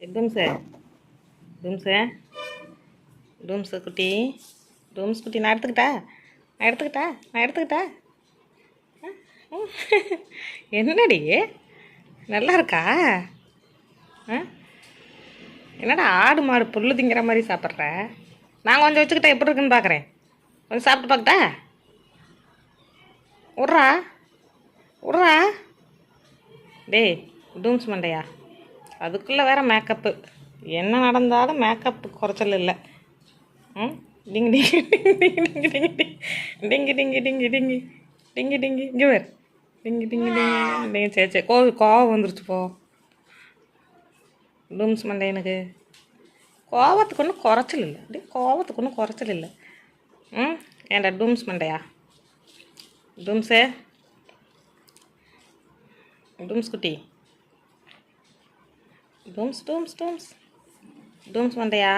டூம்ஸு. டூம்ஸு. டூம்ஸு குட்டி. டூம்ஸ் குட்டி நான் எடுத்துக்கிட்டா? நான் எடுத்துக்கிட்டா? நான் எடுத்துக்கிட்டா? ஆ? என்னடி? நல்லா இருக்கா? ஆ? என்னடா ஆடு மாடு புல் திங்கிற மாதிரி சாப்பிட்ற? நான் கொஞ்சம் வச்சுக்கிட்டா எப்படி இருக்குன்னு பார்க்குறேன். கொஞ்சம் சாப்பிட்டு பார்க்கட்டா? விட்றா விட்றா டேய் டூம்ஸ் மண்டையா? அதுக்குள்ளே வேறு மேக்கப்பு என்ன நடந்தாலும் மேக்கப் குறைச்சல் இல்லை. ம்? டிங்கி டிங்கி டிங்கி டிங்கி டிங்கி டிங்கி. டிங்கி டிங்கி டிங்கி டிங்கி. இங்கே வேறு டிங்கி டிங்கி டிங்கி டிங்கு சரி சரி கோ கோவம் வந்துருச்சு போ. டூம்ஸ் மண்டை எனக்கு. கோவத்துக்கு ஒன்றும் குறைச்சல் இல்லை. அப்படியே கோவத்துக்கு ஒன்றும் குறைச்சல் இல்லை. ம்? ஏண்டா டூம்ஸ் மண்டையா? டூம்ஸே டூம்ஸ் குட்டி. டூம்ஸ் டூம்ஸ் டோம்ஸ் டூம்ஸ் மண்டையா